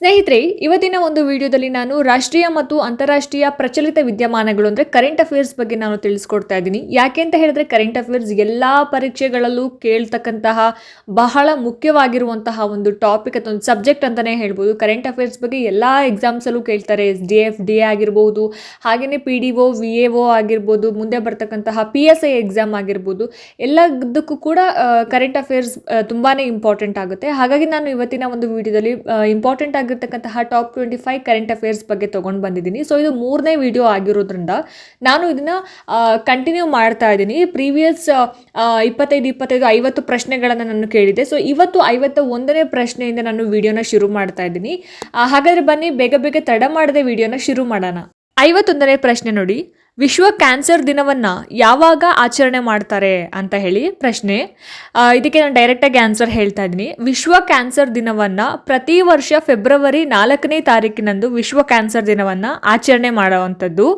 ಸ್ನೇಹಿತರೆ, ಇವತ್ತಿನ ಒಂದು ವಿಡಿಯೋದಲ್ಲಿ ನಾನು ರಾಷ್ಟ್ರೀಯ ಮತ್ತು ಅಂತಾರಾಷ್ಟ್ರೀಯ ಪ್ರಚಲಿತ ವಿದ್ಯಮಾನಗಳು ಅಂದರೆ ಕರೆಂಟ್ ಅಫೇರ್ಸ್ ಬಗ್ಗೆ ನಾನು ತಿಳಿಸ್ಕೊಡ್ತಾ ಇದ್ದೀನಿ. ಯಾಕೆ ಅಂತ ಹೇಳಿದ್ರೆ ಕರೆಂಟ್ ಅಫೇರ್ಸ್ ಎಲ್ಲ ಪರೀಕ್ಷೆಗಳಲ್ಲೂ ಕೇಳ್ತಕ್ಕಂತಹ ಬಹಳ ಮುಖ್ಯವಾಗಿರುವಂತಹ ಒಂದು ಟಾಪಿಕ್ ಅಥವಾ ಒಂದು ಸಬ್ಜೆಕ್ಟ್ ಅಂತಲೇ ಹೇಳ್ಬೋದು. ಕರೆಂಟ್ ಅಫೇರ್ಸ್ ಬಗ್ಗೆ ಎಲ್ಲ ಎಕ್ಸಾಮ್ಸಲ್ಲೂ ಕೇಳ್ತಾರೆ. S D F D A ಆಗಿರ್ಬೋದು ಹಾಗೆಯೇ P D O V A O ಆಗಿರ್ಬೋದು, ಮುಂದೆ ಬರ್ತಕ್ಕಂತಹ ಪಿ ಎಸ್ ಐ ಎಕ್ಸಾಮ್ ಆಗಿರ್ಬೋದು. ಎಲ್ಲದಕ್ಕೂ ಕೂಡ ಕರೆಂಟ್ ಅಫೇರ್ಸ್ ತುಂಬಾ ಇಂಪಾರ್ಟೆಂಟ್ ಆಗುತ್ತೆ. ಹಾಗಾಗಿ ನಾನು ಇವತ್ತಿನ ಒಂದು ವಿಡಿಯೋದಲ್ಲಿ important ಆಗಿರ್ತಕ್ಕಂತಹ top twenty five current affairs ಬಗ್ಗೆ ತೊಗೊಂಡು ಬಂದಿದ್ದೀನಿ. ಸೊ ಇದು ಮೂರನೇ ವಿಡಿಯೋ ಆಗಿರೋದ್ರಿಂದ ನಾನು ಇದನ್ನು ಕಂಟಿನ್ಯೂ ಮಾಡ್ತಾ ಇದ್ದೀನಿ. ಪ್ರೀವಿಯಸ್ ಇಪ್ಪತ್ತೈದು ಇಪ್ಪತ್ತೈದು, ಐವತ್ತು ಪ್ರಶ್ನೆಗಳನ್ನು ನಾನು ಕೇಳಿದೆ ಸೊ ಇವತ್ತು ಐವತ್ತ ಒಂದನೇ ಪ್ರಶ್ನೆಯಿಂದ ನಾನು ವಿಡಿಯೋನ ಶುರು ಮಾಡ್ತಾ ಇದ್ದೀನಿ. ಹಾಗಾದರೆ ಬನ್ನಿ, ಬೇಗ ಬೇಗ ತಡ ಮಾಡದೆ ವಿಡಿಯೋನ ಶುರು ಮಾಡೋಣ. ಐವತ್ತೊಂದನೇ ಪ್ರಶ್ನೆ ನೋಡಿ. ವಿಶ್ವ ಕ್ಯಾನ್ಸರ್ ದಿನವನ್ನ ಯಾವಾಗ ಆಚರಣೆ ಮಾಡ್ತಾರೆ ಅಂತ ಹೇಳಿ ಪ್ರಶ್ನೆ. ಇದಕ್ಕೆ ನಾನು ಡೈರೆಕ್ಟಾಗಿ ಆನ್ಸರ್ ಹೇಳ್ತಾ ಇದ್ದೀನಿ. ವಿಶ್ವ ಕ್ಯಾನ್ಸರ್ ದಿನವನ್ನ ಪ್ರತಿ ವರ್ಷ ಫೆಬ್ರವರಿ ನಾಲ್ಕನೇ ತಾರೀಕಿನಂದು ವಿಶ್ವ ಕ್ಯಾನ್ಸರ್ ದಿನವನ್ನ ಆಚರಣೆ ಮಾಡುವಂಥದ್ದು.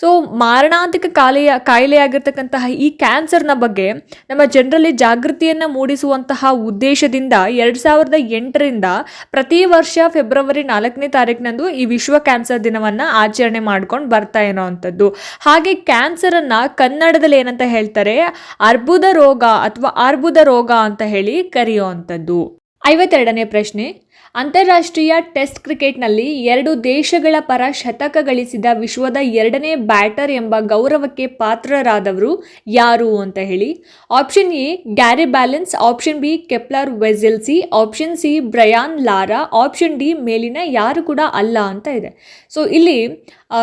ಸೊ ಮಾರಣಾಂತಿಕ ಕಾಲೆಯ, ಕಾಯಿಲೆಯಾಗಿರ್ತಕ್ಕಂತಹ ಈ ಕ್ಯಾನ್ಸರ್ನ ಬಗ್ಗೆ ನಮ್ಮ ಜನರಲ್ಲಿ ಜಾಗೃತಿಯನ್ನು ಮೂಡಿಸುವಂತಹ ಉದ್ದೇಶದಿಂದ ಎರಡು ಸಾವಿರದ ಎಂಟರಿಂದ ಪ್ರತಿ ವರ್ಷ ಫೆಬ್ರವರಿ ನಾಲ್ಕನೇ ತಾರೀಕಿನಂದು ಈ ವಿಶ್ವ ಕ್ಯಾನ್ಸರ್ ದಿನವನ್ನ ಆಚರಣೆ ಮಾಡ್ಕೊಂಡು ಬರ್ತಾ ಇರೋವಂಥದ್ದು. ಹಾಗೆ ಕ್ಯಾನ್ಸರನ್ನು ಕನ್ನಡದಲ್ಲಿ ಏನಂತ ಹೇಳ್ತಾರೆ? ಅರ್ಬುದ ರೋಗ ಅಥವಾ ಅರ್ಬುದ ರೋಗ ಅಂತ ಹೇಳಿ ಕರೆಯುವಂಥದ್ದು. ಐವತ್ತೆರಡನೇ ಪ್ರಶ್ನೆ. ಅಂತಾರಾಷ್ಟ್ರೀಯ ಟೆಸ್ಟ್ ಕ್ರಿಕೆಟ್ನಲ್ಲಿ ಎರಡು ದೇಶಗಳ ಪರ ಶತಕ ಗಳಿಸಿದ ವಿಶ್ವದ ಎರಡನೇ ಬ್ಯಾಟರ್ ಎಂಬ ಗೌರವಕ್ಕೆ ಪಾತ್ರರಾದವರು ಯಾರು ಅಂತ ಹೇಳಿ. Option A, Gary Ballance, option B, Kepler Wessels option C, Brian Lara, option D, ಮೇಲಿನ ಯಾರು ಕೂಡ ಅಲ್ಲ ಅಂತ ಇದೆ. ಸೊ, ಇಲ್ಲಿ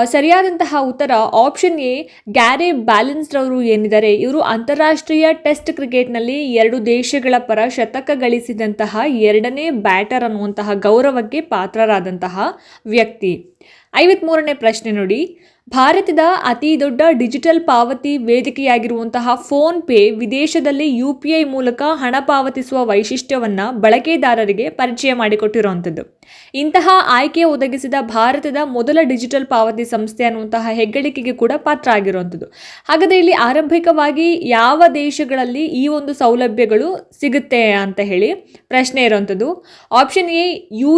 ಸರಿಯಾದಂತಹ ಉತ್ತರ ಆಪ್ಷನ್ ಎ, ಗ್ಯಾರಿ ಬ್ಯಾಲೆನ್ಸ್ರವರು ಏನಿದ್ದಾರೆ. ಇವರು ಅಂತಾರಾಷ್ಟ್ರೀಯ ಟೆಸ್ಟ್ ಕ್ರಿಕೆಟ್ನಲ್ಲಿ ಎರಡು ದೇಶಗಳ ಪರ ಶತಕ ಗಳಿಸಿದಂತಹ ಎರಡನೇ ಬ್ಯಾಟರ್ ಅನ್ನುವಂತಹ ಗೌರವಕ್ಕೆ ಪಾತ್ರರಾದಂತಹ ವ್ಯಕ್ತಿ. ಐವತ್ಮೂರನೇ ಪ್ರಶ್ನೆ ನೋಡಿ. ಭಾರತದ ಅತಿ ದೊಡ್ಡ ಡಿಜಿಟಲ್ ಪಾವತಿ ವೇದಿಕೆಯಾಗಿರುವಂತಹ ಫೋನ್ ಪೇ ವಿದೇಶದಲ್ಲಿ ಯು ಪಿ ಐ ಮೂಲಕ ಹಣ ಪಾವತಿಸುವ ವೈಶಿಷ್ಟ್ಯವನ್ನು ಬಳಕೆದಾರರಿಗೆ ಪರಿಚಯ ಮಾಡಿಕೊಟ್ಟಿರುವಂಥದ್ದು. ಇಂತಹ ಆಯ್ಕೆ ಒದಗಿಸಿದ ಭಾರತದ ಮೊದಲ ಡಿಜಿಟಲ್ ಪಾವತಿ ಸಂಸ್ಥೆ ಅನ್ನುವಂತಹ ಹೆಗ್ಗಳಿಕೆಗೆ ಕೂಡ ಪಾತ್ರ ಆಗಿರುವಂಥದ್ದು. ಹಾಗಾದರೆ ಇಲ್ಲಿ ಆರಂಭಿಕವಾಗಿ ಯಾವ ದೇಶಗಳಲ್ಲಿ ಈ ಒಂದು ಸೌಲಭ್ಯಗಳು ಸಿಗುತ್ತೆ ಅಂತ ಹೇಳಿ ಪ್ರಶ್ನೆ ಇರುವಂಥದ್ದು. ಆಪ್ಷನ್ ಎ, ಯು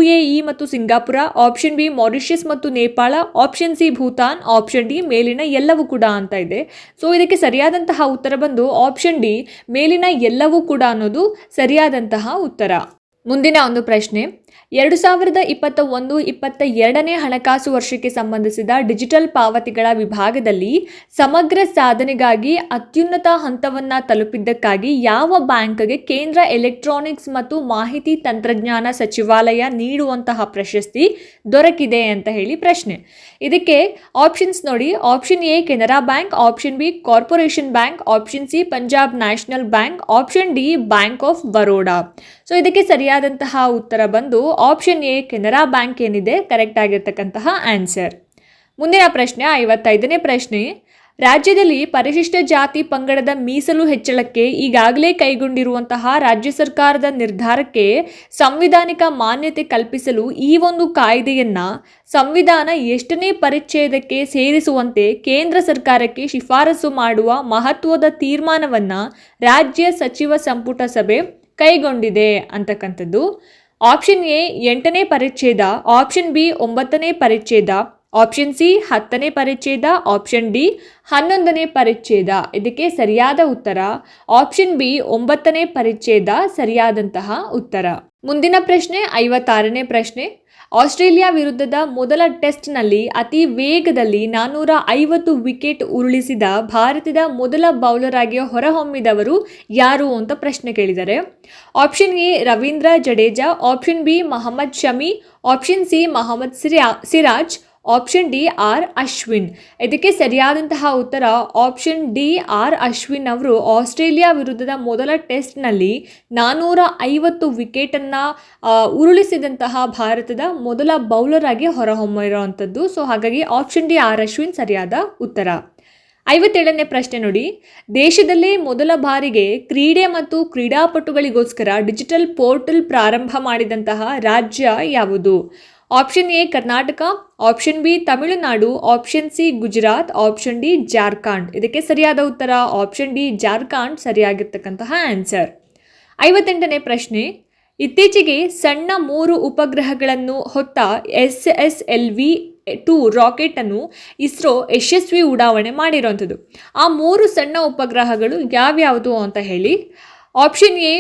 ಮತ್ತು ಸಿಂಗಾಪುರ, ಆಪ್ಷನ್ ಬಿ, ಮಾರಿಷಿಯಸ್ ಮತ್ತು Nepal option C Bhutan option D ಮೇಲಿನ ಎಲ್ಲವೂ ಕೂಡ ಅಂತ ಇದೆ. ಸೊ ಇದಕ್ಕೆ ಸರಿಯಾದಂತಹ ಉತ್ತರ ಬಂದು ಆಪ್ಷನ್ ಡಿ ಮೇಲಿನ ಎಲ್ಲವೂ ಕೂಡ ಅನ್ನೋದು ಸರಿಯಾದಂತಹ ಉತ್ತರ. ಮುಂದಿನ ಒಂದು ಪ್ರಶ್ನೆ. ಎರಡು ಸಾವಿರದ ಇಪ್ಪತ್ತ ಒಂದು ಇಪ್ಪತ್ತ ಎರಡನೇ ಹಣಕಾಸು ವರ್ಷಕ್ಕೆ ಸಂಬಂಧಿಸಿದ ಡಿಜಿಟಲ್ ಪಾವತಿಗಳ ವಿಭಾಗದಲ್ಲಿ ಸಮಗ್ರ ಸಾಧನೆಗಾಗಿ ಅತ್ಯುನ್ನತ ಹಂತವನ್ನು ತಲುಪಿದ್ದಕ್ಕಾಗಿ ಯಾವ ಬ್ಯಾಂಕ್ಗೆ ಕೇಂದ್ರ ಎಲೆಕ್ಟ್ರಾನಿಕ್ಸ್ ಮತ್ತು ಮಾಹಿತಿ ತಂತ್ರಜ್ಞಾನ ಸಚಿವಾಲಯ ನೀಡುವಂತಹ ಪ್ರಶಸ್ತಿ ದೊರಕಿದೆ ಅಂತ ಹೇಳಿ ಪ್ರಶ್ನೆ. ಇದಕ್ಕೆ ಆಪ್ಷನ್ಸ್ ನೋಡಿ. Option A, Canara bank, option B, corporation bank, option C, Punjab national bank, option D, bank of Baroda. So, ಇದಕ್ಕೆ ಸರಿಯಾದಂತಹ ಉತ್ತರ ಬಂದು ಆಪ್ಷನ್ ಎ ಕೆನರಾ ಬ್ಯಾಂಕ್ ಏನಿದೆ ಕರೆಕ್ಟ್ ಆಗಿರ್ತಕ್ಕಂತಹ ಆನ್ಸರ್ ಮುಂದಿನ ಪ್ರಶ್ನೆ ಐವತ್ತೈದನೇ ಪ್ರಶ್ನೆ, ರಾಜ್ಯದಲ್ಲಿ ಪರಿಶಿಷ್ಟ ಜಾತಿ ಪಂಗಡದ ಮೀಸಲು ಹೆಚ್ಚಳಕ್ಕೆ ಈಗಾಗಲೇ ಕೈಗೊಂಡಿರುವಂತಹ ರಾಜ್ಯ ಸರ್ಕಾರದ ನಿರ್ಧಾರಕ್ಕೆ ಸಂವಿಧಾನಿಕ ಮಾನ್ಯತೆ ಕಲ್ಪಿಸಲು ಈ ಒಂದು ಕಾಯ್ದೆಯನ್ನು ಸಂವಿಧಾನ ಎಷ್ಟನೇ ಪರಿಚ್ಛೇದಕ್ಕೆ ಸೇರಿಸುವಂತೆ ಕೇಂದ್ರ ಸರ್ಕಾರಕ್ಕೆ ಶಿಫಾರಸು ಮಾಡುವ ಮಹತ್ವದ ತೀರ್ಮಾನವನ್ನು ರಾಜ್ಯ ಸಚಿವ ಸಂಪುಟ ಸಭೆ ಕೈಗೊಂಡಿದೆ ಅಂತಕ್ಕಂಥದ್ದು. ಆಪ್ಷನ್ ಎ ಎಂಟನೇ ಪರಿಚ್ಛೇದ. ಆಪ್ಷನ್ ಬಿ ಒಂಬತ್ತನೇ ಪರಿಚ್ಛೇದ. ಆಪ್ಷನ್ ಸಿ ಹತ್ತನೇ ಪರಿಚ್ಛೇದ. ಆಪ್ಷನ್ ಡಿ ಹನ್ನೊಂದನೇ ಪರಿಚ್ಛೇದ. ಇದಕ್ಕೆ ಸರಿಯಾದ ಉತ್ತರ. ಆಪ್ಷನ್ ಬಿ ಒಂಬತ್ತನೇ ಪರಿಚ್ಛೇದ. ಸರಿಯಾದಂತಹ ಉತ್ತರ. ಮುಂದಿನ ಪ್ರಶ್ನೆ, ಐವತ್ತಾರನೇ ಪ್ರಶ್ನೆ. ಆಸ್ಟ್ರೇಲಿಯಾ ವಿರುದ್ಧದ ಮೊದಲ ಟೆಸ್ಟ್ನಲ್ಲಿ ಅತಿ ವೇಗದಲ್ಲಿ ನಾನ್ನೂರ ಐವತ್ತು ವಿಕೆಟ್ ಉರುಳಿಸಿದ ಭಾರತದ ಮೊದಲ ಬೌಲರ್ ಆಗಿ ಹೊರಹೊಮ್ಮಿದವರು ಯಾರು ಅಂತ ಪ್ರಶ್ನೆ ಕೇಳಿದರೆ option A Ravindra Jadeja, option B Mohammed Shami, option C Mohammed Sira, Siraj option D R Ashwin ಇದಕ್ಕೆ ಸರಿಯಾದಂತಹ ಉತ್ತರ ಆಪ್ಷನ್ ಡಿ ಆರ್ ಅಶ್ವಿನ್ ಅವರು ಆಸ್ಟ್ರೇಲಿಯಾ ವಿರುದ್ಧದ ಮೊದಲ ಟೆಸ್ಟ್ನಲ್ಲಿ ನಾನ್ನೂರ ಐವತ್ತು ವಿಕೆಟನ್ನು ಉರುಳಿಸಿದಂತಹ ಭಾರತದ ಮೊದಲ ಬೌಲರ್ ಆಗಿ ಹೊರಹೊಮ್ಮಿರುವಂಥದ್ದು. ಸೊ ಹಾಗಾಗಿ ಆಪ್ಷನ್ ಡಿ ಆರ್ ಅಶ್ವಿನ್ ಸರಿಯಾದ ಉತ್ತರ. ಐವತ್ತೇಳನೇ ಪ್ರಶ್ನೆ ನೋಡಿ. ದೇಶದಲ್ಲೇ ಮೊದಲ ಬಾರಿಗೆ ಕ್ರೀಡೆ ಮತ್ತು ಕ್ರೀಡಾಪಟುಗಳಿಗೋಸ್ಕರ ಡಿಜಿಟಲ್ ಪೋರ್ಟಲ್ ಪ್ರಾರಂಭ ಮಾಡಿದಂತಹ ರಾಜ್ಯ ಯಾವುದು? Option A Karnataka option B Tamil Nadu option C Gujarat option D Jharkhand ಇದಕ್ಕೆ ಸರಿಯಾದ ಉತ್ತರ ಆಪ್ಷನ್ ಡಿ ಜಾರ್ಖಂಡ್ ಸರಿಯಾಗಿರ್ತಕ್ಕಂತಹ ಆನ್ಸರ್ ಐವತ್ತೆಂಟನೇ ಪ್ರಶ್ನೆ. ಇತ್ತೀಚೆಗೆ ಸಣ್ಣ ಮೂರು ಉಪಗ್ರಹಗಳನ್ನು ಹೊತ್ತ S S L V two ರಾಕೆಟನ್ನು ISRO ಯಶಸ್ವಿ ಉಡಾವಣೆ ಮಾಡಿರೋವಂಥದ್ದು ಆ ಮೂರು ಸಣ್ಣ ಉಪಗ್ರಹಗಳು ಯಾವ್ಯಾವುದು ಅಂತ ಹೇಳಿ. Option A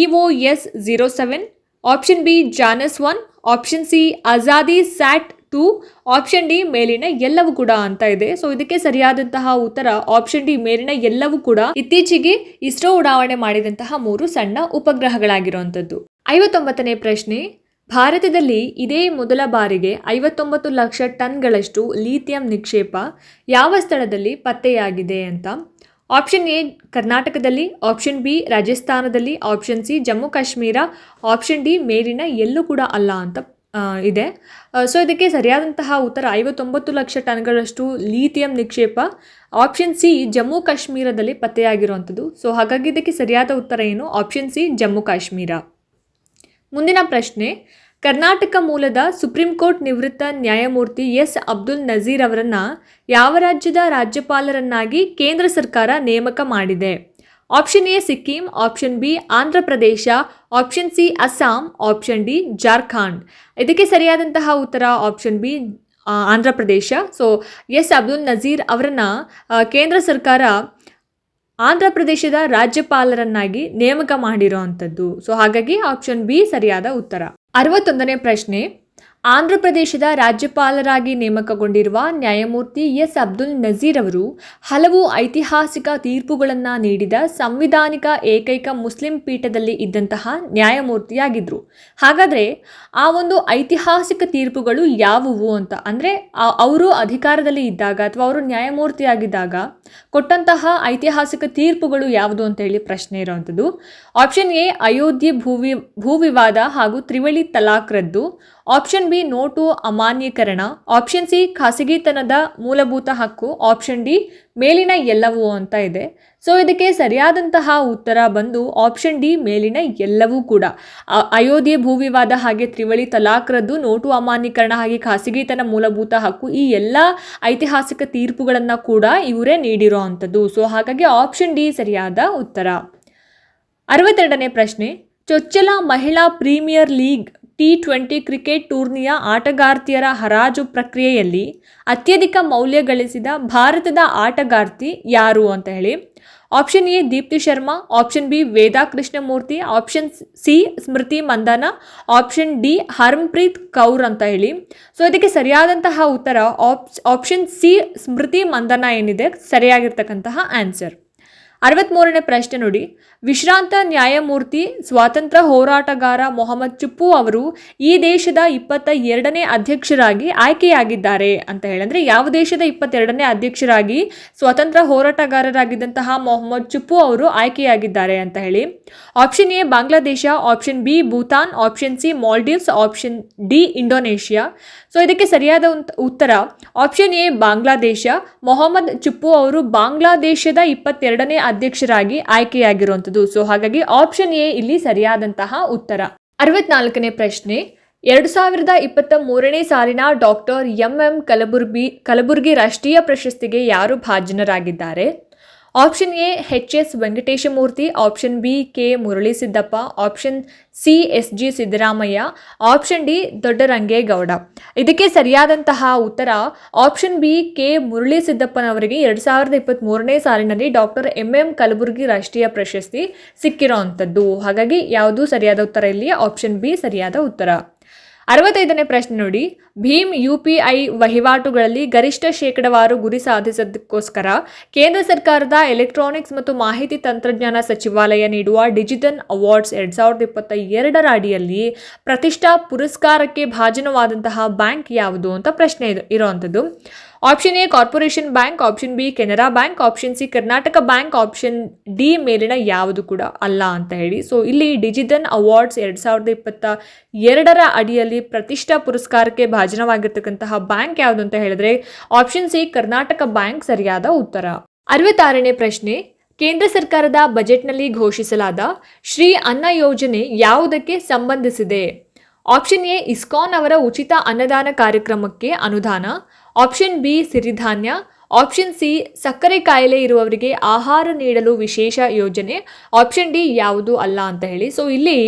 E O S zero seven option B Janus one option C Azadi sat two option D ಮೇಲಿನ ಎಲ್ಲವೂ ಕೂಡ ಅಂತ ಇದೆ. ಸೊ ಇದಕ್ಕೆ ಸರಿಯಾದಂತಹ ಉತ್ತರ ಆಪ್ಷನ್ ಡಿ ಮೇಲಿನ ಎಲ್ಲವೂ ಕೂಡ ಇತ್ತೀಚೆಗೆ ಇಸ್ರೋ ಉಡಾವಣೆ ಮಾಡಿದಂತಹ ಮೂರು ಸಣ್ಣ ಉಪಗ್ರಹಗಳಾಗಿರುವಂಥದ್ದು. ಐವತ್ತೊಂಬತ್ತನೇ ಪ್ರಶ್ನೆ. ಭಾರತದಲ್ಲಿ ಇದೇ ಮೊದಲ ಬಾರಿಗೆ ಐವತ್ತೊಂಬತ್ತು ಲಕ್ಷ ಟನ್ಗಳಷ್ಟು ಲೀಥಿಯಂ ನಿಕ್ಷೇಪ ಯಾವ ಸ್ಥಳದಲ್ಲಿ ಪತ್ತೆಯಾಗಿದೆ ಅಂತ? ಆಪ್ಷನ್ ಎ ಕರ್ನಾಟಕದಲ್ಲಿ ಆಪ್ಷನ್ ಬಿ ರಾಜಸ್ಥಾನದಲ್ಲಿ option C Jammu Kashmir option D ಮೇಲಿನ ಎಲ್ಲೂ ಕೂಡ ಅಲ್ಲ ಅಂತ ಇದೆ. ಸೊ ಇದಕ್ಕೆ ಸರಿಯಾದಂತಹ ಉತ್ತರ ಐವತ್ತೊಂಬತ್ತು ಲಕ್ಷ ಟನ್ಗಳಷ್ಟು ಲೀಥಿಯಂ ನಿಕ್ಷೇಪ. ಆಪ್ಷನ್ ಸಿ ಜಮ್ಮು ಕಾಶ್ಮೀರದಲ್ಲಿ ಪತ್ತೆಯಾಗಿರುವಂಥದ್ದು. ಸೊ ಹಾಗಾಗಿ ಇದಕ್ಕೆ ಸರಿಯಾದ ಉತ್ತರ ಏನು? ಆಪ್ಷನ್ ಸಿ ಜಮ್ಮು ಕಾಶ್ಮೀರ ಮುಂದಿನ ಪ್ರಶ್ನೆ ಕರ್ನಾಟಕ ಮೂಲದ ಸುಪ್ರೀಂ ಕೋರ್ಟ್ ನಿವೃತ್ತ ನ್ಯಾಯಮೂರ್ತಿ ಎಸ್. ಅಬ್ದುಲ್ ನಜೀರ್ ಅವರನ್ನು ಯಾವ ರಾಜ್ಯದ ರಾಜ್ಯಪಾಲರನ್ನಾಗಿ ಕೇಂದ್ರ ಸರ್ಕಾರ ನೇಮಕ ಮಾಡಿದೆ? Option A Sikkim, option B Andhra Pradesh, option C Assam, option D Jharkhand. ಇದಕ್ಕೆ ಸರಿಯಾದಂತಹ ಉತ್ತರ ಆಪ್ಷನ್ ಬಿ ಆಂಧ್ರ ಪ್ರದೇಶ. So S. ಅಬ್ದುಲ್ ನಜೀರ್ ಅವರನ್ನು ಕೇಂದ್ರ ಸರ್ಕಾರ ಆಂಧ್ರ ಪ್ರದೇಶದ ರಾಜ್ಯಪಾಲರನ್ನಾಗಿ ನೇಮಕ ಮಾಡಿರೋ ಅಂಥದ್ದು ಸೊ ಹಾಗಾಗಿ ಆಪ್ಷನ್ ಬಿ ಸರಿಯಾದ ಉತ್ತರ. ಅರವತ್ತೊಂದನೇ ಪ್ರಶ್ನೆ. ಆಂಧ್ರ ಪ್ರದೇಶದ ರಾಜ್ಯಪಾಲರಾಗಿ ನೇಮಕಗೊಂಡಿರುವ ನ್ಯಾಯಮೂರ್ತಿ ಎಸ್. ಅಬ್ದುಲ್ ನಜೀರ್ ಅವರು ಹಲವು ಐತಿಹಾಸಿಕ ತೀರ್ಪುಗಳನ್ನು ನೀಡಿದ ಸಂವಿಧಾನಿಕ ಏಕೈಕ ಮುಸ್ಲಿಂ ಪೀಠದಲ್ಲಿ ಇದ್ದಂತಹ ನ್ಯಾಯಮೂರ್ತಿಯಾಗಿದ್ದರು ಹಾಗಾದರೆ ಆ ಒಂದು ಐತಿಹಾಸಿಕ ತೀರ್ಪುಗಳು ಯಾವುವು ಅಂತ ಅಂದರೆ ಅವರು ಅಧಿಕಾರದಲ್ಲಿ ಇದ್ದಾಗ ಅಥವಾ ಅವರು ನ್ಯಾಯಮೂರ್ತಿಯಾಗಿದ್ದಾಗ ಕೊಟ್ಟಂತಹ ಐತಿಹಾಸಿಕ ತೀರ್ಪುಗಳು ಯಾವುದು ಅಂತ ಹೇಳಿ ಪ್ರಶ್ನೆ ಇರುವಂಥದ್ದು. ಆಪ್ಷನ್ ಎ, ಅಯೋಧ್ಯೆ ಭೂವಿ, ಭೂವಿವಾದ ಹಾಗೂ ತ್ರಿವಳಿ ತಲಾಕ್ ರದ್ದು. ಆಪ್ಷನ್ ಬಿ ನೋಟು ಅಮಾನ್ಯೀಕರಣ. ಆಪ್ಷನ್ ಸಿ ಖಾಸಗಿತನದ ಮೂಲಭೂತ ಹಕ್ಕು. ಆಪ್ಷನ್ ಡಿ ಮೇಲಿನ ಎಲ್ಲವೂ ಅಂತ ಇದೆ. ಸೊ ಇದಕ್ಕೆ ಸರಿಯಾದಂತಹ ಉತ್ತರ ಬಂದು ಆಪ್ಷನ್ ಡಿ ಮೇಲಿನ ಎಲ್ಲವೂ ಕೂಡ. ಅಯೋಧ್ಯೆ ಭೂವಿವಾದ ಹಾಗೆ ತ್ರಿವಳಿ ತಲಾಖ್ರದ್ದು ನೋಟು ಅಮಾನ್ಯೀಕರಣ ಹಾಗೆ ಖಾಸಗಿತನ ಮೂಲಭೂತ ಹಕ್ಕು ಈ ಎಲ್ಲ ಐತಿಹಾಸಿಕ ತೀರ್ಪುಗಳನ್ನು ಕೂಡ ಇವರೇ ನೀಡಿರೋ ಅಂಥದ್ದು. ಸೊ ಹಾಗಾಗಿ ಆಪ್ಷನ್ ಡಿ ಸರಿಯಾದ ಉತ್ತರ. ಅರವತ್ತೆರಡನೇ ಪ್ರಶ್ನೆ. ಚೊಚ್ಚಲ ಮಹಿಳಾ premier league T twenty cricket ಟೂರ್ನಿಯ ಆಟಗಾರ್ತಿಯರ ಹರಾಜು ಪ್ರಕ್ರಿಯೆಯಲ್ಲಿ ಅತ್ಯಧಿಕ ಮೌಲ್ಯ ಗಳಿಸಿದ ಭಾರತದ ಆಟಗಾರ್ತಿ ಯಾರು ಅಂತ ಹೇಳಿ. Option A Deepti Sharma, option B Veda Krishnamurthy, option C Smriti Mandhana, option D Harmanpreet Kaur ಅಂತ ಹೇಳಿ. ಸೊ ಇದಕ್ಕೆ ಸರಿಯಾದಂತಹ ಉತ್ತರ ಆಪ್ಷನ್ ಸಿ ಸ್ಮೃತಿ ಮಂದನ ಏನಿದೆ? ಸರಿಯಾಗಿರ್ತಕ್ಕಂತಹ ಆನ್ಸರ್. ಅರವತ್ತ್ಮೂರನೇ ಪ್ರಶ್ನೆ ನೋಡಿ. ವಿಶ್ರಾಂತ ನ್ಯಾಯಮೂರ್ತಿ ಸ್ವಾತಂತ್ರ್ಯ ಹೋರಾಟಗಾರ ಮೊಹಮ್ಮದ್ ಚುಪ್ಪು ಅವರು ಈ ದೇಶದ ಇಪ್ಪತ್ತ ಎರಡನೇ ಅಧ್ಯಕ್ಷರಾಗಿ ಆಯ್ಕೆಯಾಗಿದ್ದಾರೆ ಅಂತ ಹೇಳಿದ್ರೆ ಯಾವ ದೇಶದ ಇಪ್ಪತ್ತೆರಡನೇ ಅಧ್ಯಕ್ಷರಾಗಿ ಸ್ವಾತಂತ್ರ್ಯ ಹೋರಾಟಗಾರರಾಗಿದ್ದಂತಹ ಮೊಹಮ್ಮದ್ ಚುಪ್ಪು ಅವರು ಆಯ್ಕೆಯಾಗಿದ್ದಾರೆ ಅಂತ ಹೇಳಿ. Option A Bangladesh, option B Bhutan, option C Maldives, option D Indonesia. So ಇದಕ್ಕೆ ಸರಿಯಾದ ಉತ್- ಉತ್ತರ ಆಪ್ಷನ್ ಎ ಬಾಂಗ್ಲಾದೇಶ. ಮೊಹಮ್ಮದ್ ಚುಪ್ಪು ಅವರು ಬಾಂಗ್ಲಾದೇಶದ ಇಪ್ಪತ್ತೆರಡನೇ ಅಧ್ಯಕ್ಷರಾಗಿ ಆಯ್ಕೆಯಾಗಿರುವಂಥದ್ದು. ಸೊ ಹಾಗಾಗಿ ಆಪ್ಷನ್ ಎ ಇಲ್ಲಿ ಸರಿಯಾದಂತಹ ಉತ್ತರ. ಅರವತ್ನಾಲ್ಕನೇ ಪ್ರಶ್ನೆ. ಎರಡು ಸಾವಿರದ ಇಪ್ಪತ್ತ ಮೂರನೇ ಸಾಲಿನ doctor M M Kalaburgi Kalaburgi ರಾಷ್ಟ್ರೀಯ ಪ್ರಶಸ್ತಿಗೆ ಯಾರು ಭಾಜನರಾಗಿದ್ದಾರೆ? Option A H S Venkateshamurthy, option B, K Murali Siddappa option C, S G Siddaramaiah, option D, Doddarangegowda. ಇದಕ್ಕೆ ಸರಿಯಾದಂತಹ ಉತ್ತರ ಆಪ್ಷನ್ ಬಿ, ಕೆ ಮುರಳಿ ಸಿದ್ದಪ್ಪನವರಿಗೆ ಎರಡು ಸಾವಿರದ ಇಪ್ಪತ್ತ್ಮೂರನೇ ಸಾಲಿನಲ್ಲಿ ಡಾಕ್ಟರ್ ಎಂ ಎಂ ಕಲಬುರ್ಗಿ ರಾಷ್ಟ್ರೀಯ ಪ್ರಶಸ್ತಿ ಸಿಕ್ಕಿರೋ ಅಂಥದ್ದು. ಹಾಗಾಗಿ ಯಾವುದು ಸರಿಯಾದ ಉತ್ತರ ಇಲ್ಲಿ ಆಪ್ಷನ್ ಬಿ ಸರಿಯಾದ ಉತ್ತರ. ಅರವತ್ತೈದನೇ ಪ್ರಶ್ನೆ ನೋಡಿ. ಭೀಮ್ ಯು ಪಿ ಐ ವಹಿವಾಟುಗಳಲ್ಲಿ ಗರಿಷ್ಠ ಶೇಕಡವಾರು ಗುರಿ ಸಾಧಿಸೋದಕ್ಕೋಸ್ಕರ ಕೇಂದ್ರ ಸರ್ಕಾರದ ಎಲೆಕ್ಟ್ರಾನಿಕ್ಸ್ ಮತ್ತು ಮಾಹಿತಿ ತಂತ್ರಜ್ಞಾನ ಸಚಿವಾಲಯ ನೀಡುವ ಡಿಜಿಟಲ್ ಅವಾರ್ಡ್ಸ್ ಎರಡು ಸಾವಿರದ ಇಪ್ಪತ್ತ ಎರಡರ ಅಡಿಯಲ್ಲಿ ಪ್ರತಿಷ್ಠಾ ಪುರಸ್ಕಾರಕ್ಕೆ ಭಾಜನವಾದಂತಹ ಬ್ಯಾಂಕ್ ಯಾವುದು ಅಂತ ಪ್ರಶ್ನೆ ಇದು ಇರೋವಂಥದ್ದು option A corporation bank option B Canara bank option C Karnataka bank option D ಮೇಲಿನ ಯಾವುದು ಕೂಡ ಅಲ್ಲ ಅಂತ ಹೇಳಿ. ಸೊ ಇಲ್ಲಿ ಡಿಜಿಟಲ್ ಅವಾರ್ಡ್ಸ್ ಎರಡು ಸಾವಿರದ ಇಪ್ಪತ್ತ ಎರಡರ ಅಡಿಯಲ್ಲಿ ಪ್ರತಿಷ್ಠಾ ಪುರಸ್ಕಾರಕ್ಕೆ ಭಾಜನವಾಗಿರ್ತಕ್ಕಂತಹ ಬ್ಯಾಂಕ್ ಯಾವುದು ಅಂತ ಹೇಳಿದ್ರೆ ಆಪ್ಷನ್ ಸಿ ಕರ್ನಾಟಕ ಬ್ಯಾಂಕ್ ಸರಿಯಾದ ಉತ್ತರ. ಅರವತ್ತಾರನೇ ಪ್ರಶ್ನೆ, ಕೇಂದ್ರ ಸರ್ಕಾರದ ಬಜೆಟ್ನಲ್ಲಿ ಘೋಷಿಸಲಾದ ಶ್ರೀ ಅನ್ನ ಯೋಜನೆ ಯಾವುದಕ್ಕೆ ಸಂಬಂಧಿಸಿದೆ? ಆಪ್ಷನ್ ಎ ಇಸ್ಕಾನ್ ಅವರ ಉಚಿತ ಅನ್ನದಾನ ಕಾರ್ಯಕ್ರಮಕ್ಕೆ ಅನುದಾನ. ಆಪ್ಷನ್ ಬಿ ಸಿರಿಧಾನ್ಯ ಆಪ್ಷನ್ ಸಿ ಸಕ್ಕರೆ ಕಾಯಿಲೆ ಇರುವವರಿಗೆ ಆಹಾರ ನೀಡಲು ವಿಶೇಷ ಯೋಜನೆ, ಆಪ್ಷನ್ ಡಿ ಯಾವುದು ಅಲ್ಲ ಅಂತ ಹೇಳಿ. ಸೊ ಇಲ್ಲಿ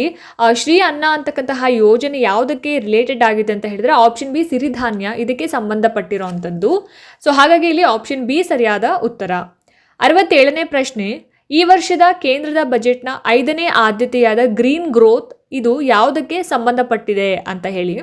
ಶ್ರೀ ಅನ್ನ ಅಂತಕ್ಕಂತಹ ಯೋಜನೆ ಯಾವುದಕ್ಕೆ ರಿಲೇಟೆಡ್ ಆಗಿದೆ ಅಂತ ಹೇಳಿದ್ರೆ ಆಪ್ಷನ್ ಬಿ ಸಿರಿಧಾನ್ಯ ಇದಕ್ಕೆ ಸಂಬಂಧಪಟ್ಟಿರುವಂಥದ್ದು. ಸೊ ಹಾಗಾಗಿ ಇಲ್ಲಿ ಆಪ್ಷನ್ ಬಿ ಸರಿಯಾದ ಉತ್ತರ. ಅರವತ್ತೇಳನೇ ಪ್ರಶ್ನೆ, ಈ ವರ್ಷದ ಕೇಂದ್ರದ ಬಜೆಟ್ನ ಐದನೇ ಆದ್ಯತೆಯಾದ ಗ್ರೀನ್ ಗ್ರೋತ್ ಇದು ಯಾವುದಕ್ಕೆ ಸಂಬಂಧಪಟ್ಟಿದೆ ಅಂತ ಹೇಳಿ.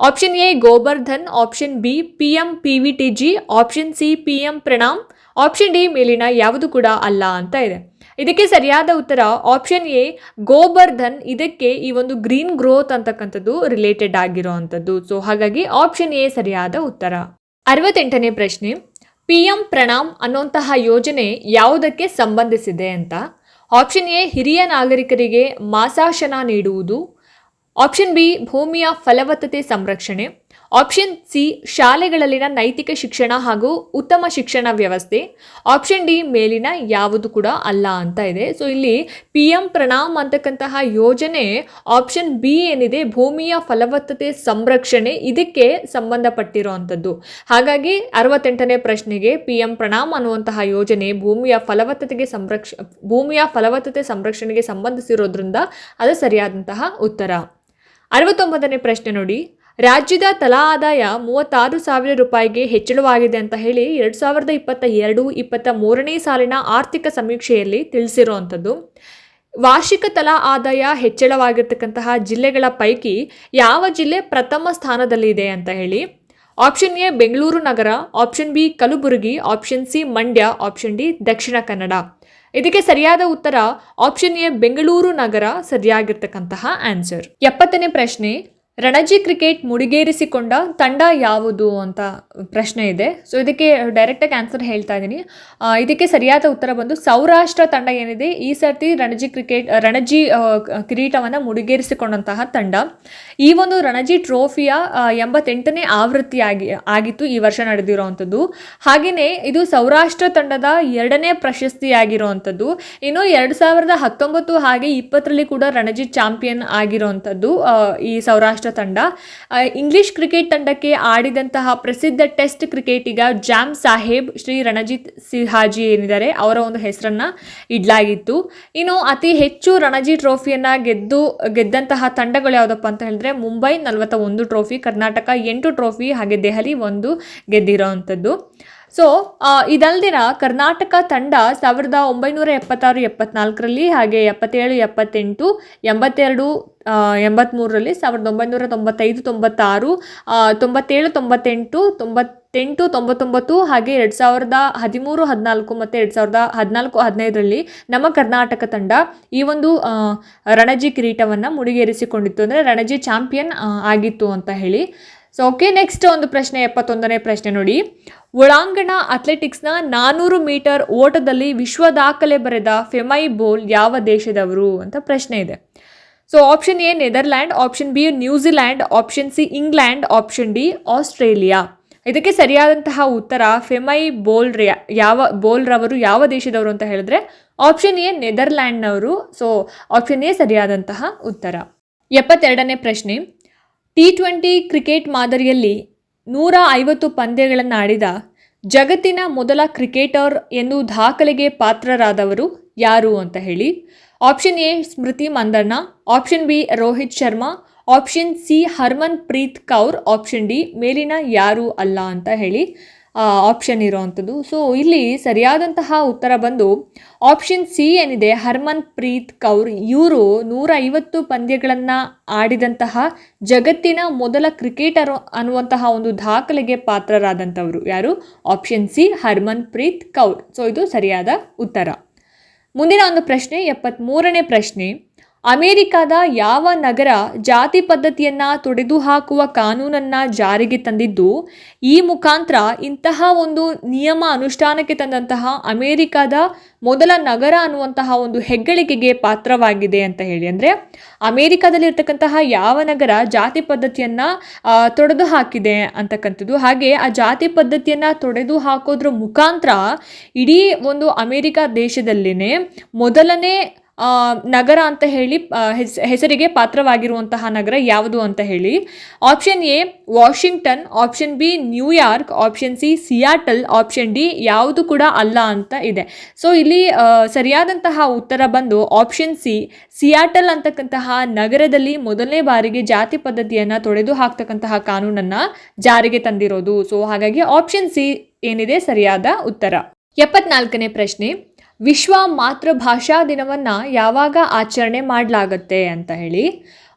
Option A Gobardhan option B P M P V T G option C P M Pranam option D ಮೇಲಿನ ಯಾವುದು ಕೂಡ ಅಲ್ಲ ಅಂತ ಇದೆ ಇದಕ್ಕೆ ಸರಿಯಾದ ಉತ್ತರ ಆಪ್ಷನ್ ಎ ಗೋಬರ್ಧನ್ ಇದಕ್ಕೆ ಈ ಒಂದು ಗ್ರೀನ್ ಗ್ರೋತ್ ಅಂತಕ್ಕಂಥದ್ದು ರಿಲೇಟೆಡ್ ಆಗಿರುವಂಥದ್ದು ಸೊ ಹಾಗಾಗಿ ಆಪ್ಷನ್ ಎ ಸರಿಯಾದ ಉತ್ತರ ಅರವತ್ತೆಂಟನೇ ಪ್ರಶ್ನೆ ಪಿ ಎಂ ಪ್ರಣಾಮ್ ಅನ್ನುವಂತಹ ಯೋಜನೆ ಯಾವುದಕ್ಕೆ ಸಂಬಂಧಿಸಿದೆ ಅಂತ ಆಪ್ಷನ್ ಎ ಹಿರಿಯ ನಾಗರಿಕರಿಗೆ ಮಾಸಾಶನ ನೀಡುವುದು ಆಪ್ಷನ್ ಬಿ ಭೂಮಿಯ ಫಲವತ್ತತೆ ಸಂರಕ್ಷಣೆ. ಆಪ್ಷನ್ ಸಿ ಶಾಲೆಗಳಲ್ಲಿನ ನೈತಿಕ ಶಿಕ್ಷಣ ಹಾಗೂ ಉತ್ತಮ ಶಿಕ್ಷಣ ವ್ಯವಸ್ಥೆ. ಆಪ್ಷನ್ ಡಿ ಮೇಲಿನ ಯಾವುದು ಕೂಡ ಅಲ್ಲ ಅಂತ ಇದೆ. ಸೊ ಇಲ್ಲಿ ಪಿ ಎಂ ಪ್ರಣಾಮ್ ಅಂತಕ್ಕಂತಹ ಯೋಜನೆ ಆಪ್ಷನ್ ಬಿ ಏನಿದೆ, ಭೂಮಿಯ ಫಲವತ್ತತೆ ಸಂರಕ್ಷಣೆ ಇದಕ್ಕೆ ಸಂಬಂಧಪಟ್ಟಿರುವಂಥದ್ದು. ಹಾಗಾಗಿ ಅರವತ್ತೆಂಟನೇ ಪ್ರಶ್ನೆಗೆ ಪಿ ಎಂ ಪ್ರಣಾಮ್ ಅನ್ನುವಂತಹ ಯೋಜನೆ ಭೂಮಿಯ ಫಲವತ್ತತೆಗೆ ಸಂರಕ್ಷ, ಭೂಮಿಯ ಫಲವತ್ತತೆ ಸಂರಕ್ಷಣೆಗೆ ಸಂಬಂಧಿಸಿರೋದ್ರಿಂದ ಅದು ಸರಿಯಾದಂತಹ ಉತ್ತರ. ಅರವತ್ತೊಂಬತ್ತನೇ ಪ್ರಶ್ನೆ ನೋಡಿ. ರಾಜ್ಯದ ತಲಾ ಆದಾಯ ಮೂವತ್ತಾರು ಸಾವಿರ ರೂಪಾಯಿಗೆ ಹೆಚ್ಚಳವಾಗಿದೆ ಅಂತ ಹೇಳಿ ಎರಡು ಸಾವಿರದ ಇಪ್ಪತ್ತ ಎರಡು, ಇಪ್ಪತ್ತ ಮೂರನೇ ಸಾಲಿನ ಆರ್ಥಿಕ ಸಮೀಕ್ಷೆಯಲ್ಲಿ ತಿಳಿಸಿರುವಂಥದ್ದು. ವಾರ್ಷಿಕ ತಲಾ ಆದಾಯ ಹೆಚ್ಚಳವಾಗಿರ್ತಕ್ಕಂತಹ ಜಿಲ್ಲೆಗಳ ಪೈಕಿ ಯಾವ ಜಿಲ್ಲೆ ಪ್ರಥಮ ಸ್ಥಾನದಲ್ಲಿದೆ ಅಂತ ಹೇಳಿ. Option A Bengaluru Nagar, option B Kalaburagi, option C Mandya, option D Dakshina Kannada. ಇದಕ್ಕೆ ಸರಿಯಾದ ಉತ್ತರ ಆಪ್ಷನ್ ಎ ಬೆಂಗಳೂರು ನಗರ ಸರಿಯಾಗಿರ್ತಕ್ಕಂತಹ ಆನ್ಸರ್ ಎಪ್ಪತ್ತನೇ ಪ್ರಶ್ನೆ ರಣಜಿ ಕ್ರಿಕೆಟ್ ಮುಡಿಗೇರಿಸಿಕೊಂಡ ತಂಡ ಯಾವುದು ಅಂತ ಪ್ರಶ್ನೆ ಇದೆ. ಸೊ ಇದಕ್ಕೆ ಡೈರೆಕ್ಟಾಗಿ ಆನ್ಸರ್ ಹೇಳ್ತಾ ಇದ್ದೀನಿ. ಇದಕ್ಕೆ ಸರಿಯಾದ ಉತ್ತರ ಬಂದು ಸೌರಾಷ್ಟ್ರ ತಂಡ ಏನಿದೆ, ಈ ಸರ್ತಿ ರಣಜಿ ಕ್ರಿಕೆಟ್, ರಣಜಿ ಕಿರೀಟವನ್ನು ಮುಡಿಗೇರಿಸಿಕೊಂಡಂತಹ ತಂಡ. ಈ ಒಂದು ರಣಜಿ ಟ್ರೋಫಿಯ ಎಂಬತ್ತೆಂಟನೇ ಆವೃತ್ತಿ ಆಗಿ, ಆಗಿತ್ತು ಈ ವರ್ಷ ನಡೆದಿರುವಂಥದ್ದು. ಹಾಗೆಯೇ ಇದು ಸೌರಾಷ್ಟ್ರ ತಂಡದ ಎರಡನೇ ಪ್ರಶಸ್ತಿಯಾಗಿರುವಂಥದ್ದು. ಇನ್ನು ಎರಡು ಸಾವಿರದ ಹತ್ತೊಂಬತ್ತು ಹಾಗೆ ಇಪ್ಪತ್ತರಲ್ಲಿ ಕೂಡ ರಣಜಿ ಚಾಂಪಿಯನ್ ಆಗಿರುವಂಥದ್ದು ಈ ಸೌರಾಷ್ಟ್ರ ತಂಡ. ಇಂಗ್ಲಿಷ್ ಕ್ರಿಕೆಟ್ ತಂಡಕ್ಕೆ ಆಡಿದಂತಹ ಪ್ರಸಿದ್ಧ ಟೆಸ್ಟ್ ಕ್ರಿಕೆಟಿಗ ಜಾಮ್ ಸಾಹೇಬ್ ಶ್ರೀ ರಣಜಿತ್ ಸಿಹಾಜಿ ಏನಿದ್ದಾರೆ, ಅವರ ಒಂದು ಹೆಸರನ್ನ ಇಡ್ಲಾಗಿತ್ತು. ಇನ್ನು ಅತಿ ಹೆಚ್ಚು ರಣಜಿ ಟ್ರೋಫಿಯನ್ನ ಗೆದ್ದು, ಗೆದ್ದಂತಹ ತಂಡಗಳು ಯಾವುದಪ್ಪ ಅಂತ ಹೇಳಿದ್ರೆ, ಮುಂಬೈ ನಲವತ್ತ ಒಂದು ಟ್ರೋಫಿ, ಕರ್ನಾಟಕ ಎಂಟು ಟ್ರೋಫಿ, ಹಾಗೆ ದೆಹಲಿ ಒಂದು ಗೆದ್ದಿರೋವಂಥದ್ದು ಸೊ ಇದಲ್ದಿರ ಕರ್ನಾಟಕ ತಂಡ ಸಾವಿರದ ಒಂಬೈನೂರ ಎಪ್ಪತ್ತಾರು, ಎಪ್ಪತ್ನಾಲ್ಕರಲ್ಲಿ ಹಾಗೆ ಎಪ್ಪತ್ತೇಳು, ಎಪ್ಪತ್ತೆಂಟು, ಎಂಬತ್ತೆರಡು ಎಂಬತ್ತ್ಮೂರರಲ್ಲಿ ಸಾವಿರದ ಒಂಬೈನೂರ ತೊಂಬತ್ತೈದು, ತೊಂಬತ್ತಾರು ತೊಂಬತ್ತೇಳು, ತೊಂಬತ್ತೆಂಟು ತೊಂಬತ್ತೆಂಟು, ತೊಂಬತ್ತೊಂಬತ್ತು ಹಾಗೆ ಎರಡು ಸಾವಿರದ ಹದಿಮೂರು, ಹದಿನಾಲ್ಕು ಮತ್ತು ಎರಡು ಸಾವಿರದ ಹದಿನಾಲ್ಕು, ಹದಿನೈದರಲ್ಲಿ ನಮ್ಮ ಕರ್ನಾಟಕ ತಂಡ ಈ ಒಂದು ರಣಜಿ ಕಿರೀಟವನ್ನು ಮುಡಿಗೇರಿಸಿಕೊಂಡಿತ್ತು. ಅಂದರೆ ರಣಜಿ ಚಾಂಪಿಯನ್ ಆಗಿತ್ತು ಅಂತ ಹೇಳಿ. ಸೊ ಓಕೆ ನೆಕ್ಸ್ಟ್ ಒಂದು ಪ್ರಶ್ನೆ, ಎಪ್ಪತ್ತೊಂದನೇ ಪ್ರಶ್ನೆ ನೋಡಿ. ಒಳಾಂಗಣ ಅಥ್ಲೆಟಿಕ್ಸ್ನ ನಾನ್ನೂರು ಮೀಟರ್ ಓಟದಲ್ಲಿ ವಿಶ್ವ ದಾಖಲೆ ಬರೆದ ಫೆಮೈ ಬೋಲ್ ಯಾವ ದೇಶದವರು ಅಂತ ಪ್ರಶ್ನೆ ಇದೆ. So option A Netherland option B New Zealand option C England option D Australia ಇದಕ್ಕೆ ಸರಿಯಾದಂತಹ ಉತ್ತರ ಫೆಮೈ ಬೋಲ್ ಯಾವ ಬೋಲ್ರವರು ಯಾವ ದೇಶದವರು ಅಂತ ಹೇಳಿದ್ರೆ ಆಪ್ಷನ್ ಎ ನೆದರ್ಲ್ಯಾಂಡ್ನವರು ಸೊ ಆಪ್ಷನ್ ಎ ಸರಿಯಾದಂತಹ ಉತ್ತರ. ಎಪ್ಪತ್ತೆರಡನೇ ಪ್ರಶ್ನೆ. ಟಿ ಟ್ವೆಂಟಿ ಕ್ರಿಕೆಟ್ ಮಾದರಿಯಲ್ಲಿ ನೂರ ಐವತ್ತು ಪಂದ್ಯಗಳನ್ನು ಆಡಿದ ಜಗತ್ತಿನ ಮೊದಲ ಕ್ರಿಕೆಟರ್ ಎಂದು ದಾಖಲೆಗೆ ಪಾತ್ರರಾದವರು ಯಾರು ಅಂತ ಹೇಳಿ. Option A Smriti Mandhana option B Rohit Sharma option C Harmanpreet Kaur option D ಮೇಲಿನ ಯಾರು ಅಲ್ಲ ಅಂತ ಹೇಳಿ. ಆಪ್ಷನ್ ಇರೋವಂಥದ್ದು. ಸೊ ಇಲ್ಲಿ ಸರಿಯಾದಂತಹ ಉತ್ತರ ಬಂದು ಆಪ್ಷನ್ ಸಿ ಏನಿದೆ? ಹರ್ಮನ್ ಪ್ರೀತ್ ಕೌರ್. ಇವರು ನೂರ ಐವತ್ತು ಪಂದ್ಯಗಳನ್ನು ಆಡಿದಂತಹ ಜಗತ್ತಿನ ಮೊದಲ ಕ್ರಿಕೆಟರ್ ಅನ್ನುವಂತಹ ಒಂದು ದಾಖಲೆಗೆ ಪಾತ್ರರಾದಂಥವರು ಯಾರು? Option C Harmanpreet Kaur. So ಇದು ಸರಿಯಾದ ಉತ್ತರ. ಮುಂದಿನ ಒಂದು ಪ್ರಶ್ನೆ ಎಪ್ಪತ್ತ್ಮೂರನೇ ಪ್ರಶ್ನೆ. ಅಮೆರಿಕದ ಯಾವ ನಗರ ಜಾತಿ ಪದ್ಧತಿಯನ್ನು ತೊಡೆದು ಹಾಕುವ ಕಾನೂನನ್ನು ಜಾರಿಗೆ ತಂದಿದ್ದು, ಈ ಮುಖಾಂತರ ಇಂತಹ ಒಂದು ನಿಯಮ ಅನುಷ್ಠಾನಕ್ಕೆ ತಂದಂತಹ ಅಮೆರಿಕದ ಮೊದಲ ನಗರ ಅನ್ನುವಂತಹ ಒಂದು ಹೆಗ್ಗಳಿಕೆಗೆ ಪಾತ್ರವಾಗಿದೆ ಅಂತ ಹೇಳಿ. ಅಂದರೆ ಅಮೆರಿಕದಲ್ಲಿರ್ತಕ್ಕಂತಹ ಯಾವ ನಗರ ಜಾತಿ ಪದ್ಧತಿಯನ್ನು ತೊಡೆದು ಹಾಕಿದೆ ಅಂತಕ್ಕಂಥದ್ದು. ಹಾಗೆ ಆ ಜಾತಿ ಪದ್ಧತಿಯನ್ನು ತೊಡೆದು ಹಾಕೋದ್ರ ಮುಖಾಂತರ ಇಡೀ ಒಂದು ಅಮೆರಿಕ ದೇಶದಲ್ಲಿನೇ ಮೊದಲನೇ ನಗರ ಅಂತ ಹೇಳಿ ಹೆಸ್- ಹೆಸರಿಗೆ ಪಾತ್ರವಾಗಿರುವಂತಹ ನಗರ ಯಾವುದು ಅಂತ ಹೇಳಿ. Option A Washington option B New York option C Seattle option D ಯಾವುದು ಕೂಡ ಅಲ್ಲ ಅಂತ ಇದೆ. ಸೊ ಇಲ್ಲಿ ಸರಿಯಾದಂತಹ ಉತ್ತರ ಬಂದು ಆಪ್ಷನ್ ಸಿ ಸಿಯಾಟಲ್ ಅಂತಕ್ಕಂತಹ ನಗರದಲ್ಲಿ ಮೊದಲನೇ ಬಾರಿಗೆ ಜಾತಿ ಪದ್ಧತಿಯನ್ನು ತೊಡೆದು ಹಾಕ್ತಕ್ಕಂತಹ ಕಾನೂನನ್ನು ಜಾರಿಗೆ ತಂದಿರೋದು. ಸೊ ಹಾಗಾಗಿ ಆಪ್ಷನ್ ಸಿ ಏನಿದೆ? ಸರಿಯಾದ ಉತ್ತರ. ಎಪ್ಪತ್ನಾಲ್ಕನೇ ಪ್ರಶ್ನೆ. ವಿಶ್ವ ಮಾತೃಭಾಷಾ ದಿನವನ್ನು ಯಾವಾಗ ಆಚರಣೆ ಮಾಡಲಾಗತ್ತೆ ಅಂತ ಹೇಳಿ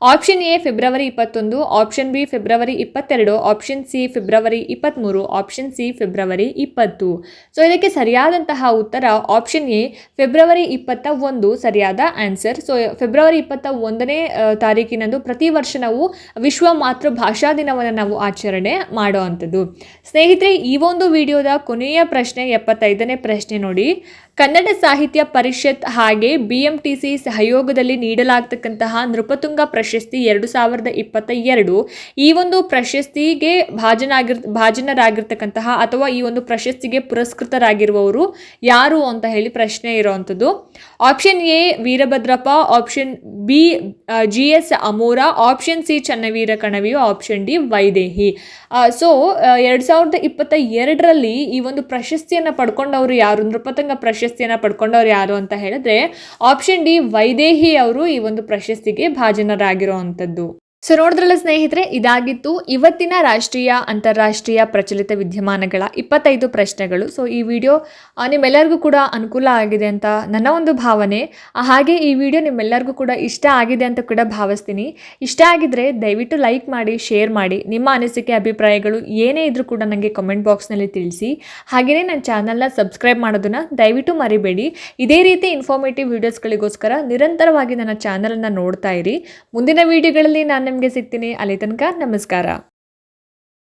ಆಪ್ಷನ್ ಎ ಫೆಬ್ರವರಿ ಇಪ್ಪತ್ತೊಂದು. ಆಪ್ಷನ್ ಬಿ ಫೆಬ್ರವರಿ ಇಪ್ಪತ್ತೆರಡು. ಆಪ್ಷನ್ ಸಿ ಫೆಬ್ರವರಿ ಇಪ್ಪತ್ತ್ಮೂರು ಆಪ್ಷನ್ ಸಿ ಫೆಬ್ರವರಿ ಇಪ್ಪತ್ತು. ಸೊ ಇದಕ್ಕೆ ಸರಿಯಾದಂತಹ ಉತ್ತರ ಆಪ್ಷನ್ ಎ ಫೆಬ್ರವರಿ ಇಪ್ಪತ್ತ ಒಂದು ಸರಿಯಾದ ಆನ್ಸರ್ ಸೊ ಫೆಬ್ರವರಿ ಇಪ್ಪತ್ತ ಒಂದನೇ ತಾರೀಕಿನಂದು ಪ್ರತಿ ವರ್ಷ ನಾವು ವಿಶ್ವ ಮಾತೃಭಾಷಾ ದಿನವನ್ನು ನಾವು ಆಚರಣೆ ಮಾಡೋ ಅಂಥದ್ದು ಸ್ನೇಹಿತರೆ, ಈ ಒಂದು ವಿಡಿಯೋದ ಕೊನೆಯ ಪ್ರಶ್ನೆ, ಎಪ್ಪತ್ತೈದನೇ ಪ್ರಶ್ನೆ ನೋಡಿ. ಕನ್ನಡ ಸಾಹಿತ್ಯ ಪರಿಷತ್ ಹಾಗೆ ಬಿ ಎಂ ಟಿ ಸಿ ಸಹಯೋಗದಲ್ಲಿ ನೀಡಲಾಗ್ತಕ್ಕಂತಹ ನೃಪತುಂಗ ಪ್ರಶಸ್ತಿ ಎರಡು ಸಾವಿರದ ಇಪ್ಪತ್ತ ಎರಡು. ಈ ಒಂದು ಪ್ರಶಸ್ತಿಗೆ ಭಾಜನಾಗಿರ್, ಭಾಜನರಾಗಿರ್ತಕ್ಕಂತಹ ಅಥವಾ ಈ ಒಂದು ಪ್ರಶಸ್ತಿಗೆ ಪುರಸ್ಕೃತರಾಗಿರುವವರು ಯಾರು ಅಂತ ಹೇಳಿ ಪ್ರಶ್ನೆ ಇರುವಂಥದ್ದು. Option A, Veerabhadrappa, option B G S Amora, option C, Channaveera ಕಣವಿಯು, option D, Vaidehi. So ಎರಡು ಸಾವಿರದ ಇಪ್ಪತ್ತ ಎರಡರಲ್ಲಿ ಈ ಒಂದು ಪ್ರಶಸ್ತಿಯನ್ನು ಪಡ್ಕೊಂಡವರು ಯಾರು, ನೃಪತಂಗ ಪ್ರಶಸ್ತಿಯನ್ನು ಪಡ್ಕೊಂಡವ್ರು ಯಾರು ಅಂತ ಹೇಳಿದ್ರೆ, ಆಪ್ಷನ್ ಡಿ, ವೈದೇಹಿ ಅವರು ಈ ಒಂದು ಪ್ರಶಸ್ತಿಗೆ ಭಾಜನರಾಗಿರೋ ಅಂಥದ್ದು ಸೊ ನೋಡಿದ್ರಲ್ಲ ಸ್ನೇಹಿತರೆ, ಇದಾಗಿತ್ತು ಇವತ್ತಿನ ರಾಷ್ಟ್ರೀಯ, ಅಂತಾರಾಷ್ಟ್ರೀಯ ಪ್ರಚಲಿತ ವಿದ್ಯಮಾನಗಳ ಇಪ್ಪತ್ತೈದು ಪ್ರಶ್ನೆಗಳು. ಸೊ ಈ ವಿಡಿಯೋ ನಿಮ್ಮೆಲ್ಲರಿಗೂ ಕೂಡ ಅನುಕೂಲ ಆಗಿದೆ ಅಂತ ನನ್ನ ಒಂದು ಭಾವನೆ. ಹಾಗೆ ಈ ವಿಡಿಯೋ ನಿಮ್ಮೆಲ್ಲರಿಗೂ ಕೂಡ ಇಷ್ಟ ಆಗಿದೆ ಅಂತ ಕೂಡ ಭಾವಿಸ್ತೀನಿ. ಇಷ್ಟ ಆಗಿದ್ರೆ ದಯವಿಟ್ಟು ಲೈಕ್ ಮಾಡಿ, ಶೇರ್ ಮಾಡಿ. ನಿಮ್ಮ ಅನಿಸಿಕೆ, ಅಭಿಪ್ರಾಯಗಳು ಏನೇ ಇದ್ರೂ ಕೂಡ ನನಗೆ ಕಮೆಂಟ್ ಬಾಕ್ಸ್ನಲ್ಲಿ ತಿಳಿಸಿ. ಹಾಗೆಯೇ ನನ್ನ ಚಾನಲ್ನ ಸಬ್ಸ್ಕ್ರೈಬ್ ಮಾಡೋದನ್ನು ದಯವಿಟ್ಟು ಮರಿಬೇಡಿ. ಇದೇ ರೀತಿ ಇನ್ಫಾರ್ಮೇಟಿವ್ ವಿಡಿಯೋಸ್ಗಳಿಗೋಸ್ಕರ ನಿರಂತರವಾಗಿ ನನ್ನ ಚಾನಲನ್ನು ನೋಡ್ತಾ ಇರಿ. ಮುಂದಿನ ವಿಡಿಯೋಗಳಲ್ಲಿ ನಾನು ನಿಮಗೆ ಸಿಗ್ತೀನಿ. ಅಲ್ಲಿ ತನಕ ನಮಸ್ಕಾರ.